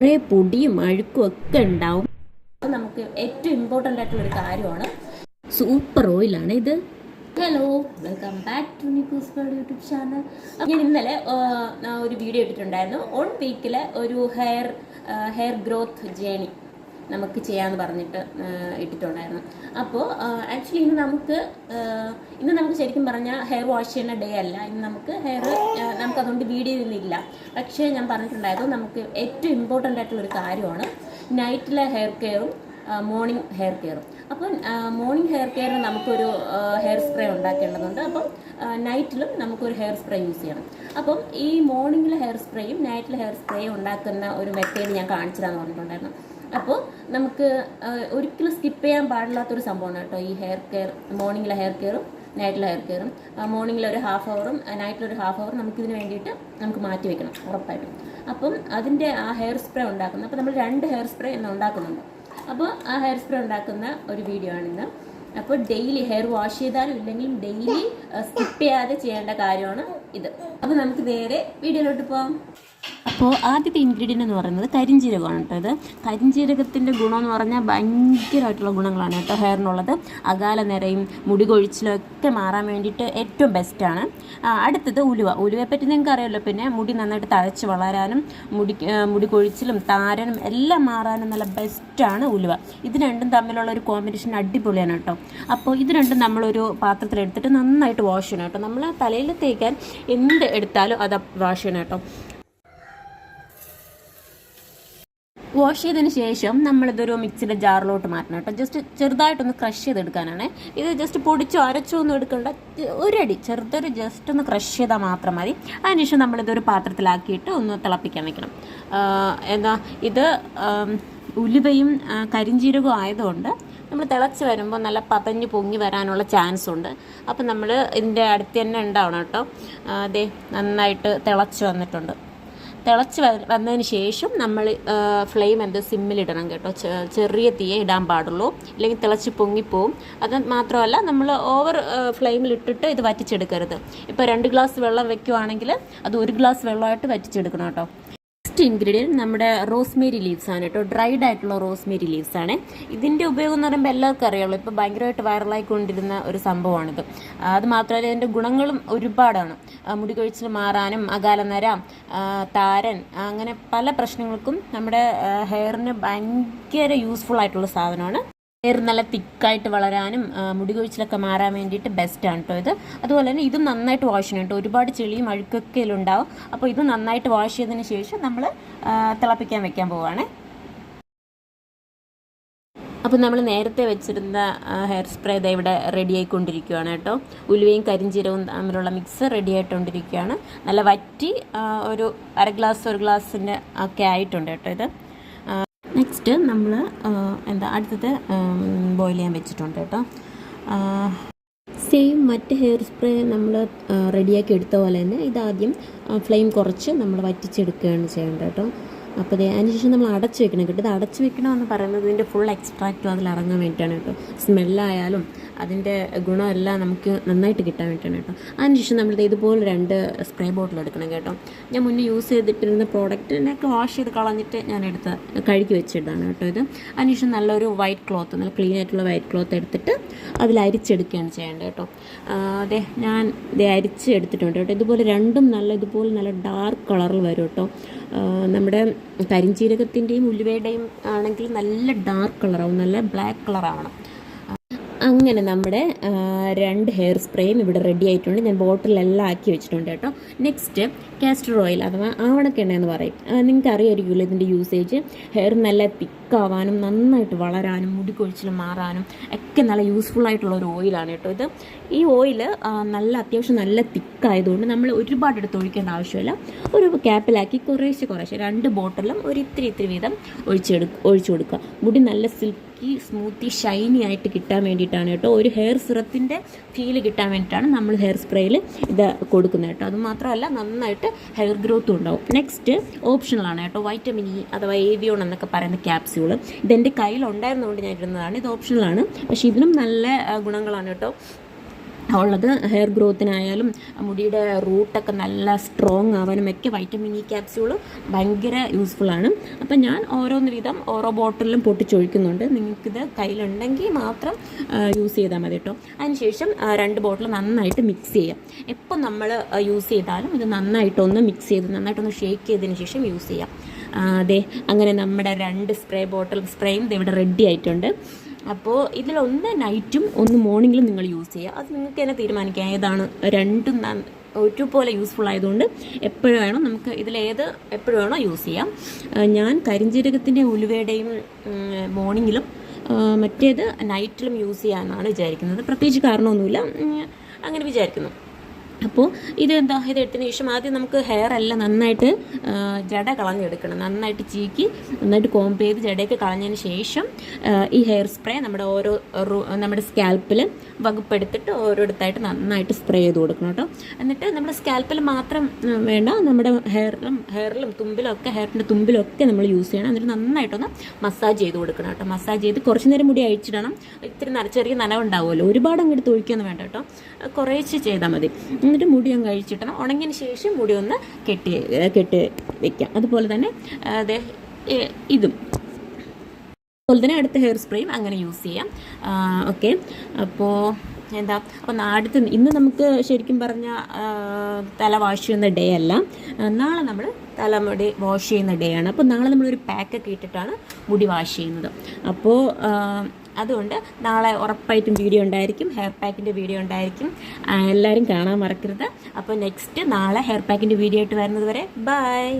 കുറേ പൊടിയും അഴുക്കും ഒക്കെ ഉണ്ടാവും. അത് നമുക്ക് ഏറ്റവും ഇമ്പോർട്ടന്റ് ആയിട്ടുള്ള ഒരു കാര്യമാണ്. സൂപ്പർ ഓയിലാണ് ഇത്. Hello welcome back to Nikku's world YouTube channel ഞാൻ ഇന്നലെ ഒരു വീഡിയോ ഇട്ടിട്ടുണ്ടായിരുന്നു. ഓൺ വീക്കിലെ ഒരു ഹെയർ ഹെയർ ഗ്രോത്ത് ജേണി നമുക്ക് ചെയ്യാമെന്ന് പറഞ്ഞിട്ട് ഇട്ടിട്ടുണ്ടായിരുന്നു. അപ്പോൾ ആക്ച്വലി ഇന്ന് നമുക്ക് ഇന്ന് നമുക്ക് ശരിക്കും പറഞ്ഞാൽ ഹെയർ വാഷ് ചെയ്യുന്ന ഡേ അല്ല. ഇന്ന് നമുക്ക് ഹെയർ നമുക്ക് അതുകൊണ്ട് വീഡിയോ ഇന്നില്ല പക്ഷേ ഞാൻ പറഞ്ഞിട്ടുണ്ടായിരുന്നു നമുക്ക് ഏറ്റവും ഇമ്പോർട്ടന്റ് ആയിട്ടുള്ള ഒരു കാര്യമാണ് നൈറ്റിലെ ഹെയർ കെയറും മോർണിംഗ് ഹെയർ കെയറും അപ്പം മോർണിംഗ് ഹെയർ കെയറിന് നമുക്കൊരു ഹെയർ സ്പ്രേ ഉണ്ടാക്കേണ്ടതുണ്ട്. അപ്പം നൈറ്റിലും നമുക്കൊരു ഹെയർ സ്പ്രേ യൂസ് ചെയ്യണം. അപ്പം ഈ മോർണിംഗിലെ ഹെയർ സ്പ്രേയും നൈറ്റിലെ ഹെയർ സ്പ്രേയും ഉണ്ടാക്കുന്ന ഒരു മെത്തേഡ് ഞാൻ കാണിച്ചതാന്ന് പറഞ്ഞിട്ടുണ്ടായിരുന്നു. അപ്പോൾ നമുക്ക് ഒരിക്കലും സ്കിപ്പ് ചെയ്യാൻ പാടില്ലാത്തൊരു സംഭവമാണ് കേട്ടോ ഈ ഹെയർ കെയർ മോർണിംഗിലെ ഹെയർ കെയറും നൈറ്റിലെ ഹെയർ കെയറും മോർണിംഗിൽ ഒരു ഹാഫ് അവറും നൈറ്റിൽ ഒരു ഹാഫ് അവറും നമുക്കിതിന് വേണ്ടിയിട്ട് നമുക്ക് മാറ്റി വെക്കണം ഉറപ്പായിട്ടും. അപ്പം അതിന്റെ ആ ഹെയർ സ്പ്രേ ഉണ്ടാക്കുന്നത് അപ്പോൾ നമ്മൾ രണ്ട് ഹെയർ സ്പ്രേ ഇന്ന് ഉണ്ടാക്കുന്നുണ്ട്. അപ്പോൾ ആ ഹെയർ സ്പ്രേ ഉണ്ടാക്കുന്ന ഒരു വീഡിയോ ആണിന്ന് അപ്പോൾ ഡെയിലി ഹെയർ വാഷ് ചെയ്താലും ഇല്ലെങ്കിലും ഡെയിലി സ്കിപ്പ് ചെയ്യാതെ ചെയ്യേണ്ട കാര്യമാണ് ഇത്. അപ്പോൾ നമുക്ക് നേരെ വീഡിയോയിലോട്ട് പോകാം അപ്പോൾ ആദ്യത്തെ ഇൻഗ്രീഡിയന്റ് എന്ന് പറയുന്നത് കരിഞ്ജീരകമാണ് കേട്ടോ ഇത്. കരിഞ്ജീരകത്തിന്റെ ഗുണമെന്ന് പറഞ്ഞാൽ ഭയങ്കരമായിട്ടുള്ള ഗുണങ്ങളാണ് കേട്ടോ ഹെയറിനുള്ളത് അകാല നിരയും മുടി കൊഴിച്ചിലും ഒക്കെ മാറാൻ വേണ്ടിയിട്ട് ഏറ്റവും ബെസ്റ്റാണ് അടുത്തത് ഉലുവ. ഉലുവയെ പറ്റി നിങ്ങൾക്ക് അറിയാമല്ലോ പിന്നെ മുടി നന്നായിട്ട് തഴച്ച് വളരാനും മുടി മുടി കൊഴിച്ചിലും താരനും എല്ലാം മാറാനും നല്ല ബെസ്റ്റാണ് ഉലുവ. ഇത് രണ്ടും തമ്മിലുള്ള ഒരു കോമ്പിനേഷൻ അടിപൊളിയാണ് കേട്ടോ. അപ്പോൾ ഇത് രണ്ടും നമ്മളൊരു പാത്രത്തിലെടുത്തിട്ട് നന്നായിട്ട് വാഷ് ചെയ്യണം കേട്ടോ. നമ്മൾ തലയിൽ തേക്കാൻ എന്ത് എടുത്താലും അത് വാഷ് ചെയ്യണം കേട്ടോ. വാഷ് ചെയ്തതിന് ശേഷം നമ്മളിതൊരു മിക്സിയുടെ ജാറിലോട്ട് മാറ്റണം കേട്ടോ. ജസ്റ്റ് ചെറുതായിട്ടൊന്ന് ക്രഷ് ചെയ്തെടുക്കാനാണ്. ഇത് ജസ്റ്റ് പൊടിച്ചോ അരച്ചോ ഒന്നും എടുക്കേണ്ട. ഒരടി ചെറുതൊരു ജസ്റ്റ് ഒന്ന് ക്രഷ് ചെയ്താൽ മാത്രം മതി. അതിനുശേഷം നമ്മളിതൊരു പാത്രത്തിലാക്കിയിട്ട് ഒന്ന് തിളപ്പിക്കാൻ വെക്കണം. എന്താ ഇത് ഉലുവയും കരിഞ്ചീരകവും ആയതുകൊണ്ട് നമ്മൾ തിളച്ച് വരുമ്പോൾ നല്ല പതഞ്ഞ് പൊങ്ങി വരാനുള്ള ചാൻസ് ഉണ്ട്. അപ്പം നമ്മൾ ഇതിന്റെ അടുത്ത് തന്നെ ഉണ്ടാവണം കേട്ടോ. അതെ നന്നായിട്ട് തിളച്ച് വന്നിട്ടുണ്ട്. തിളച്ച് വന്നതിന് ശേഷം നമ്മൾ ഫ്ലെയിം എന്ത് സിമ്മിലിടണം കേട്ടോ. ചെറിയ തീയെ ഇടാൻ പാടുള്ളൂ. ഇല്ലെങ്കിൽ തിളച്ച് പൊങ്ങിപ്പോവും. അത് മാത്രമല്ല നമ്മൾ ഓവർ ഫ്ലെയിമിലിട്ടിട്ട് ഇത് വറ്റിച്ചെടുക്കരുത്. ഇപ്പോൾ രണ്ട് ഗ്ലാസ് വെള്ളം വെക്കുവാണെങ്കിൽ അത് ഒരു ഗ്ലാസ് വെള്ളമായിട്ട് വറ്റിച്ചെടുക്കണം കേട്ടോ. നെക്സ്റ്റ് ഇൻഗ്രീഡിയന്റ് നമ്മുടെ റോസ്മേരി ലീവ്സ് ആണ് കേട്ടോ. ഡ്രൈഡ് ആയിട്ടുള്ള റോസ്മേരി ലീവ്സ് ആണ്. ഇതിന്റെ ഉപയോഗം എന്ന് പറയുമ്പോൾ എല്ലാവർക്കും അറിയാമല്ലോ ഇപ്പോൾ ഭയങ്കരമായിട്ട് വൈറലായിക്കൊണ്ടിരുന്ന ഒരു സംഭവമാണിത്. അത് മാത്രമല്ല ഇതിന്റെ ഗുണങ്ങളും ഒരുപാടാണ്. മുടി കൊഴിച്ചിൽ മാറാനും അകാലനര താരൻ അങ്ങനെ പല പ്രശ്നങ്ങൾക്കും നമ്മുടെ ഹെയറിന് ഭയങ്കര യൂസ്ഫുൾ ആയിട്ടുള്ള സാധനമാണ്. ഹെയർ നല്ല തിക്കായിട്ട് വളരാനും മുടി കൊഴിച്ചിലൊക്കെ മാറാൻ വേണ്ടിയിട്ട് ബെസ്റ്റാണ് കേട്ടോ ഇത്. അതുപോലെ തന്നെ ഇത് നന്നായിട്ട് വാഷ് ചെയ്യണം കേട്ടോ ഒരുപാട് ചെളിയും അഴുക്കൊക്കെ ഉണ്ടാവും. അപ്പോൾ ഇത് നന്നായിട്ട് വാഷ് ചെയ്തതിന് ശേഷം നമ്മൾ തിളപ്പിക്കാൻ വെക്കാൻ പോവുകയാണ് അപ്പോൾ നമ്മൾ നേരത്തെ വെച്ചിരുന്ന ഹെയർ സ്പ്രേ ഇതാ ഇവിടെ റെഡി ആയിക്കൊണ്ടിരിക്കുകയാണ് കേട്ടോ ഉലുവയും കരിഞ്ചീരവും തമ്മിലുള്ള മിക്സ് റെഡി ആയിക്കൊണ്ടിരിക്കുകയാണ് നല്ല വറ്റി ഒരു അര ഗ്ലാസ് ഒരു ഗ്ലാസിന്റെ ഒക്കെ ആയിട്ടുണ്ട് കേട്ടോ ഇത്. നെക്സ്റ്റ് നമ്മൾ എന്താ അടുത്തത് ബോയിൽ ചെയ്യാൻ വെച്ചിട്ടുണ്ട് കേട്ടോ. സെയിം മറ്റ് ഹെയർ സ്പ്രേ നമ്മൾ റെഡിയാക്കി എടുത്ത പോലെ തന്നെ ഇതാദ്യം ഫ്ലെയിം കുറച്ച് നമ്മൾ വറ്റിച്ചെടുക്കുകയാണ് ചെയ്യേണ്ടത് കേട്ടോ. അപ്പോൾ അതിന് ശേഷം നമ്മൾ അടച്ച് വെക്കണം കേട്ടോ. ഇത് അടച്ച് വെക്കണമെന്ന് പറയുന്നത് ഇതിന്റെ ഫുൾ എക്സ്ട്രാക്റ്റും അതിൽ ഇറങ്ങാൻ വേണ്ടിയിട്ടാണ് കേട്ടോ. സ്മെല്ലായാലും അതിന്റെ ഗുണമെല്ലാം നമുക്ക് നന്നായിട്ട് കിട്ടാൻ വേണ്ടിയിട്ടാണ് കേട്ടോ. അതിനുശേഷം നമ്മൾ ഇതുപോലെ രണ്ട് സ്പ്രേ ബോട്ടിൽ എടുക്കണം കേട്ടോ. ഞാൻ മുന്നേ യൂസ് ചെയ്തിട്ടിരുന്ന പ്രോഡക്റ്റിനൊക്കെ വാഷ് ചെയ്ത് കളഞ്ഞിട്ട് ഞാൻ എടുത്ത് കഴുകി വെച്ചിട്ടാണ് കേട്ടോ ഇത്. അതിനുശേഷം നല്ലൊരു വൈറ്റ് ക്ലോത്ത് നല്ല ക്ലീൻ ആയിട്ടുള്ള വൈറ്റ് ക്ലോത്ത് എടുത്തിട്ട് അതിൽ അരിച്ചെടുക്കുകയാണ് ചെയ്യേണ്ടത് കേട്ടോ. അതെ ഞാൻ ഇത് അരിച്ച് എടുത്തിട്ടുണ്ട് കേട്ടോ. ഇതുപോലെ രണ്ടും നല്ല ഇതുപോലെ നല്ല ഡാർക്ക് കളറിൽ വരും കേട്ടോ. നമ്മുടെ കരിഞ്ചീരകത്തിന്റെയും ഉലുവയുടെയും ആണെങ്കിൽ നല്ല ഡാർക്ക് കളറാവും നല്ല ബ്ലാക്ക് കളറാവണം അങ്ങനെ നമ്മുടെ രണ്ട് ഹെയർ സ്പ്രേയും ഇവിടെ റെഡി ആയിട്ടുണ്ട്. ഞാൻ ബോട്ടിലെല്ലാം ആക്കി വെച്ചിട്ടുണ്ട് കേട്ടോ. നെക്സ്റ്റ് കാസ്റ്റർ ഓയിൽ അഥവാ ആവണക്കെണ്ണ എന്ന് പറയും. നിങ്ങൾക്ക് അറിയായിരിക്കുമല്ലോ ഇതിന്റെ യൂസേജ് ഹെയർ നല്ല തിക്കാവാനും നന്നായിട്ട് വളരാനും മുടി കൊഴിച്ചിൽ മാറാനും ഒക്കെ നല്ല യൂസ്ഫുൾ ആയിട്ടുള്ള ഒരു ഓയിലാണ് കേട്ടോ ഇത്. ഈ ഓയിൽ നല്ല അത്യാവശ്യം നല്ല തിക്കായതുകൊണ്ട് നമ്മൾ ഒരുപാട് എടുത്ത് ഒഴിക്കേണ്ട ആവശ്യമില്ല. ഒരു ക്യാപ്പിലാക്കി കുറേശ്ശെ കുറേശ്ശെ രണ്ട് ബോട്ടിലും ഒരു ഇത്തിരി ഇത്തിരി വീതം ഒഴിച്ചെടു ഒഴിച്ചു കൊടുക്കുക. മുടി നല്ല സിൽക്കി സ്മൂത്തി ഷൈനി ആയിട്ട് കിട്ടാൻ വേണ്ടിയിട്ടാണ് കേട്ടോ. ഒരു ഹെയർ സിറത്തിന്റെ ഫീൽ കിട്ടാൻ വേണ്ടിയിട്ടാണ് നമ്മൾ ഹെയർ സ്പ്രേയിൽ ഇത് കൊടുക്കുന്നത് കേട്ടോ. അതുമാത്രമല്ല നന്നായിട്ട് ഹെയർ ഗ്രോത്തും ഉണ്ടാവും. നെക്സ്റ്റ് ഓപ്ഷണലാണ് കേട്ടോ. വൈറ്റമിൻ ഇ അഥവാ ഏവിയോൺ എന്നൊക്കെ പറയുന്ന ക്യാപ്സ്യൂൾ ഇതെന്റെ കയ്യിലുണ്ടായിരുന്നതുകൊണ്ട് ഞാൻ ഇരുന്നതാണ് ഇത് ഓപ്ഷണലാണ് പക്ഷേ ഇതിനും നല്ല ഗുണങ്ങളാണ് കേട്ടോ. ഉള്ളത് ഹെയർ ഗ്രോത്തിനായാലും മുടിയുടെ റൂട്ടൊക്കെ നല്ല സ്ട്രോങ് ആവാനും ഒക്കെ വൈറ്റമിൻ ഇ ക്യാപ്സ്യൂൾ ഭയങ്കര യൂസ്ഫുൾ ആണ്. അപ്പം ഞാൻ ഓരോന്ന് വീതം ഓരോ ബോട്ടിലും പൊട്ടിച്ചൊഴിക്കുന്നുണ്ട്. നിങ്ങൾക്കിത് കയ്യിലുണ്ടെങ്കിൽ മാത്രം യൂസ് ചെയ്താൽ മതി കേട്ടോ അതിനുശേഷം രണ്ട് ബോട്ടിൽ നന്നായിട്ട് മിക്സ് ചെയ്യാം. എപ്പോൾ നമ്മൾ യൂസ് ചെയ്താലും ഇത് നന്നായിട്ടൊന്ന് മിക്സ് ചെയ്ത് നന്നായിട്ടൊന്ന് ഷേക്ക് ചെയ്തതിന് ശേഷം യൂസ് ചെയ്യാം. അതെ അങ്ങനെ നമ്മുടെ രണ്ട് സ്പ്രേ ബോട്ടിൽ സ്പ്രേയും ഇവിടെ റെഡി ആയിട്ടുണ്ട്. അപ്പോൾ ഇതിലൊന്ന് നൈറ്റും ഒന്ന് മോർണിംഗിലും നിങ്ങൾ യൂസ് ചെയ്യുക. അത് നിങ്ങൾക്ക് തന്നെ തീരുമാനിക്കാം ഏതാണ് രണ്ടും ഒരുപോലെ യൂസ്ഫുൾ ആയതുകൊണ്ട് എപ്പോഴും വേണം നമുക്ക് ഇതിലേത് എപ്പോഴും വേണോ യൂസ് ചെയ്യാം. ഞാൻ കരിഞ്ജീരകത്തിന്റെ ഉലുവയുടെയും മോർണിംഗിലും മറ്റേത് നൈറ്റിലും യൂസ് ചെയ്യാമെന്നാണ് വിചാരിക്കുന്നത്. പ്രത്യേകിച്ച് കാരണമൊന്നുമില്ല. അങ്ങനെ വിചാരിക്കുന്നു. അപ്പോൾ ഇതെന്താ? ഇത് എടുത്തതിന് ശേഷം ആദ്യം നമുക്ക് ഹെയർ എല്ലാം നന്നായിട്ട് ജട കളഞ്ഞെടുക്കണം. നന്നായിട്ട് ചീക്കി നന്നായിട്ട് കോംപ് ചെയ്ത് ജടയൊക്കെ കളഞ്ഞതിന് ശേഷം ഈ ഹെയർ സ്പ്രേ നമ്മുടെ ഓരോ നമ്മുടെ സ്കാൽപ്പിൽ വകുപ്പെടുത്തിട്ട് ഓരോരുത്തായിട്ട് നന്നായിട്ട് സ്പ്രേ ചെയ്ത് കൊടുക്കണം കേട്ടോ. എന്നിട്ട് നമ്മുടെ സ്കാൽപ്പിൽ മാത്രം വേണ്ട. നമ്മുടെ ഹെയറിലും ഹെയറിലും തുമ്പിലും ഒക്കെ ഹെയറിന്റെ തുമ്പിലും ഒക്കെ നമ്മൾ യൂസ് ചെയ്യണം. എന്നിട്ട് നന്നായിട്ടൊന്ന് മസാജ് ചെയ്ത് കൊടുക്കണം കേട്ടോ. മസാജ് ചെയ്ത് കുറച്ച് നേരം മുടി അഴിച്ചിടണം. ഇത്തിരി ചെറിയ നനവുണ്ടാവുമല്ലോ. ഒരുപാട് അങ്ങോട്ട് തൊഴിക്കൊന്നും വേണ്ട കേട്ടോ. കുറേശ്ശെ ചെയ്താൽ മതി. എന്നിട്ട് മുടി ഒന്ന് കഴിച്ചിട്ടണം. ഉണങ്ങിയതിന് ശേഷം മുടി ഒന്ന് കെട്ടി കെട്ടി വെക്കാം. അതുപോലെ തന്നെ അതെ ഇതും. അതുപോലെ തന്നെ അടുത്ത ഹെയർ സ്പ്രേയും അങ്ങനെ യൂസ് ചെയ്യാം. ഓക്കെ അപ്പോൾ എന്താ അപ്പോൾ അടുത്ത് ഇന്ന് നമുക്ക് ശരിക്കും പറഞ്ഞ തല വാഷ് ചെയ്യുന്ന ഡേ അല്ല. നാളെ നമ്മൾ തലമുടി വാഷ് ചെയ്യുന്ന ഡേ ആണ്. അപ്പോൾ നാളെ നമ്മളൊരു പാക്കൊക്കെ ഇട്ടിട്ടാണ് മുടി വാഷ് ചെയ്യുന്നത്. അപ്പോൾ അതുകൊണ്ട് നാളെ ഉറപ്പായിട്ടും വീഡിയോ ഉണ്ടായിരിക്കും ഹെയർ പാക്കിന്റെ വീഡിയോ ഉണ്ടായിരിക്കും. എല്ലാവരും കാണാൻ മറക്കരുത്. അപ്പോൾ നെക്സ്റ്റ് നാളെ ഹെയർ പാക്കിന്റെ വീഡിയോ ആയിട്ട് വരുന്നത് വരെ ബൈ